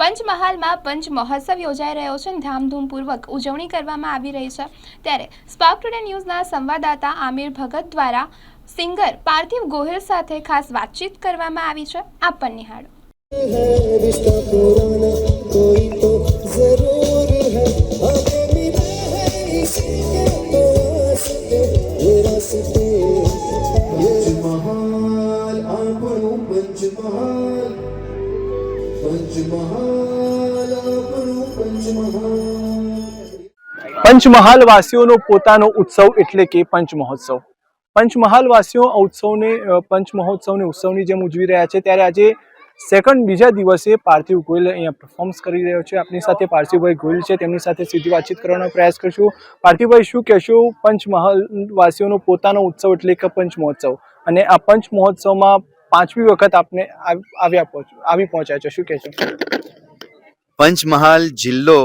પંચમહાલમાં પંચ મહોત્સવ યોજાઈ રહ્યો છે અને ધામધૂમપૂર્વક ઉજવણી કરવામાં આવી રહી છે. ત્યારે સ્પાર્ક ટુડે ન્યૂઝના સંવાદદાતા આમિર ભગત દ્વારા સિંગર પાર્થિવ ગોહિલ સાથે ખાસ વાતચીત કરવામાં આવી છે. આપ પણ નિહાળો. પંચમહાલ. પંચમહાલ વાસીઓનો પોતાનો ઉત્સવ એટલે કે પંચ મહોત્સવ પંચમહાલ વાસીઓ ઉત્સવને પંચમહોત્સવને પંચ મહોત્સવને ઉત્સવની જેમ ઉજવી રહ્યા છે. ત્યારે આજે સેકન્ડ બીજા દિવસે પાર્થિવ ગોયલ અહીંયા પરફોર્મન્સ કરી રહ્યો છે. આપની સાથે પાર્થિવભાઈ ગોયલ છે. તેમની સાથે સીધી વાતચીત કરવાનો પ્રયાસ કરશું. પાર્થિવભાઈ, શું કહેશો? પંચમહાલ વાસીઓનો પોતાનો ઉત્સવ એટલે કે પંચ મહોત્સવ અને આ પંચ મહોત્સવમાં પાંચમી વખત આપને આવ- આવ્યા આવી પહોંચ્યા છે. શું કહેશો પંચમહાલ જિલ્લો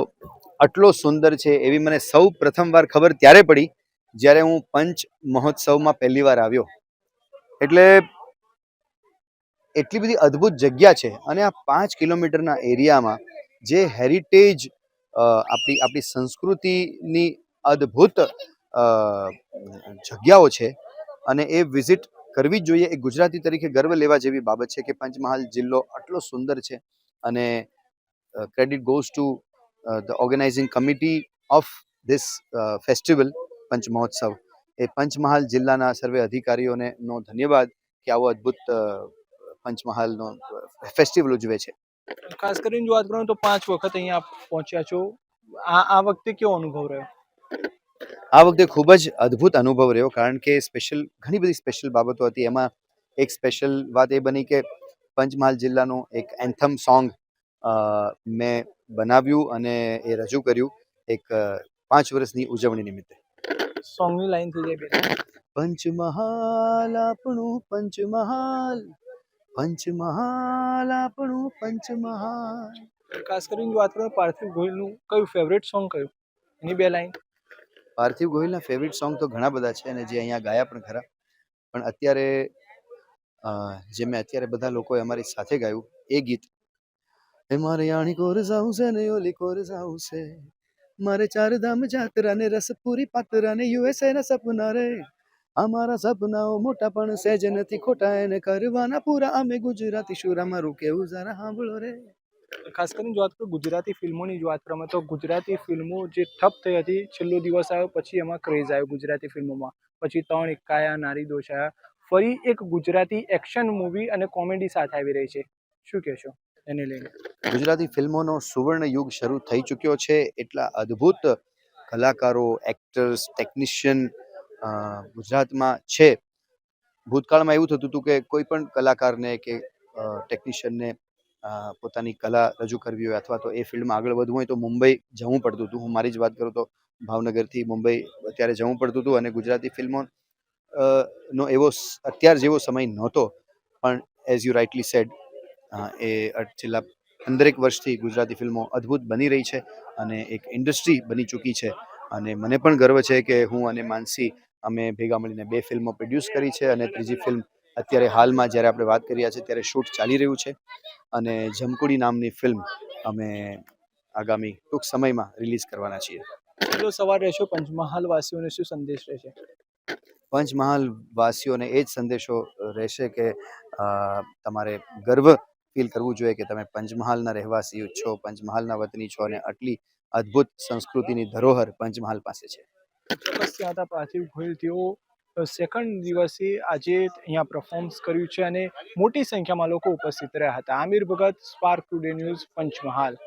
આટલો સુંદર છે એવી મને સૌ પ્રથમવાર ખબર ત્યારે પડી જ્યારે હું પંચ મહોત્સવમાં પહેલી વાર આવ્યો. એટલે એટલી બધી અદ્ભુત જગ્યા છે અને આ પાંચ કિલોમીટરના એરિયામાં જે હેરિટેજ આપણી આપણી સંસ્કૃતિની અદ્ભુત જગ્યાઓ છે અને એ વિઝિટ કરવી જ જોઈએ. એ ગુજરાતી તરીકે ગર્વ લેવા જેવી બાબત છે કે પંચમહાલ જિલ્લો આટલો સુંદર છે અને credit goes to the organising committee of this festival Panch Mahotsav એ પંચમહાલ જિલ્લાના સર્વે અધિકારીઓને નો ધન્યવાદ કે આવો અદ્ભુત પંચમહાલનો ફેસ્ટિવલ ઉજવે છે. ખાસ કરીને જો વાત કરું તો પાંચ વખત અહીંયા પહોંચ્યા છો. આ આ વખતે કેવો અનુભવ રહ્યો? આ વખતે ખૂબ જ અદ્ભુત અનુભવ રહ્યો કારણ કે સ્પેશિયલ ઘણી બધી સ્પેશિયલ બાબતો હતી. એમાં એક સ્પેશિયલ વાત એ બની કે પંચમહાલ જિલ્લાનું એક એન્થમ સોંગ મેં બનાવ્યું અને એ રજૂ કર્યું એક પાંચ વર્ષની ઉજવણી નિમિત્તે. સોંગની લાઈન થઈ જાય પંચમહાલ આપણું પંચમહાલ પંચમહાલ આપણું પંચમહાલ. ખાસ કરીને વાત કરો પાર્થિવ ગોહિલનું કયું ફેવરેટ સોંગ કયું? એની બે લાઈન પાર્થિવ ગોહિલના ફેવરિટ સોંગ તો ઘણા બધા છે અને જે અહીંયા ગાયા પણ ખરા. પણ અત્યારે જે મેં અત્યારે બધા લોકોએ અમારી સાથે ગાયું, એ ગીત. એ મારે યાણી કોર જાઉં છે ને ઓલી કોર જાઉં છે મારે ચાર ધામ જાત્રા ને રસપુરી પાત્રા ને યુએસએ ના સપના રે. અમારા સપનાઓ મોટા પણ સહેજ નથી ખોટા, એને કરવાના પૂરા. અમે ગુજરાતી શુરામાં મારું કેવું જરા સાંભળો રે. ખાસ કરીને જો વાત કરું ગુજરાતી ફિલ્મોની જ વાત કરવામાં તો ગુજરાતી ફિલ્મો જે ઠપ થઈ હતી, છેલ્લો દિવસ આવ્યો, પછી એમાં ક્રેઝ આવ્યો ગુજરાતી ફિલ્મોમાં. પછી ત્રણ એકાયા, નારી દોષાયા ફરી એક ગુજરાતી એક્શન મૂવી અને કોમેડી સાથે આવી રહી છે. શું કહેશો એને લઈને? ગુજરાતી ફિલ્મોનો સુવર્ણ યુગ શરૂ થઈ ચૂક્યો છે. એટલા અદ્ભુત કલાકારો, એક્ટર્સ, ટેકનિશિયન ગુજરાતમાં છે. ભૂતકાળમાં એવું થતું હતું કે કોઈ પણ કલાકારને કે ટેકનિશિયનને પોતાની કલા રજૂ કરવી હોય અથવા તો એ ફિલ્ડમાં આગળ વધવું હોય તો મુંબઈ જવું પડતું હતું. હું મારી જ વાત કરું તો ભાવનગરથી મુંબઈ અત્યારે જવું પડતું હતું અને ગુજરાતી ફિલ્મો નો એવો અત્યાર જેવો સમય નહોતો. પણ એઝ યુ રાઇટલી સેડ એ છેલ્લા પંદરેક વર્ષથી ગુજરાતી ફિલ્મો અદ્ભુત બની રહી છે અને એક ઇન્ડસ્ટ્રી બની ચૂકી છે. અને મને પણ ગર્વ છે કે હું અને માનસી અમે ભેગા મળીને બે ફિલ્મો પ્રોડ્યુસ કરી છે અને ત્રીજી ફિલ્મ અત્યારે હાલમાં જ્યારે આપણે વાત કરી રહ્યા છીએ ત્યારે શૂટ ચાલી રહ્યું છે અને જમકુડી નામની ફિલ્મ અમે આગામી ટૂંક સમયમાં રિલીઝ કરવાના છીએ. કેટલો સવાર રહેશો પંચમહાલ વાસીઓને શું સંદેશ રહેશે? પંચમહાલ વાસીઓને એ જ સંદેશો રહેશે કે તમારે ગર્વ ફીલ કરવું જોઈએ કે તમે પંચમહાલના રહેવાસી છો પંચમહાલના વતની છો અને આટલી અદ્ભુત સંસ્કૃતિની ધરોહર પંચમહાલ પાસે છે. ચોક્કસ હતા પાર્થિવ ગોહિલ તેઓ સેકન્ડ દિવસે આજે અહીંયા પરફોર્મન્સ કર્યું છે અને મોટી સંખ્યામાં લોકો ઉપસ્થિત રહ્યા હતા. Aamir Bhagat Spark Today news Panchmahal.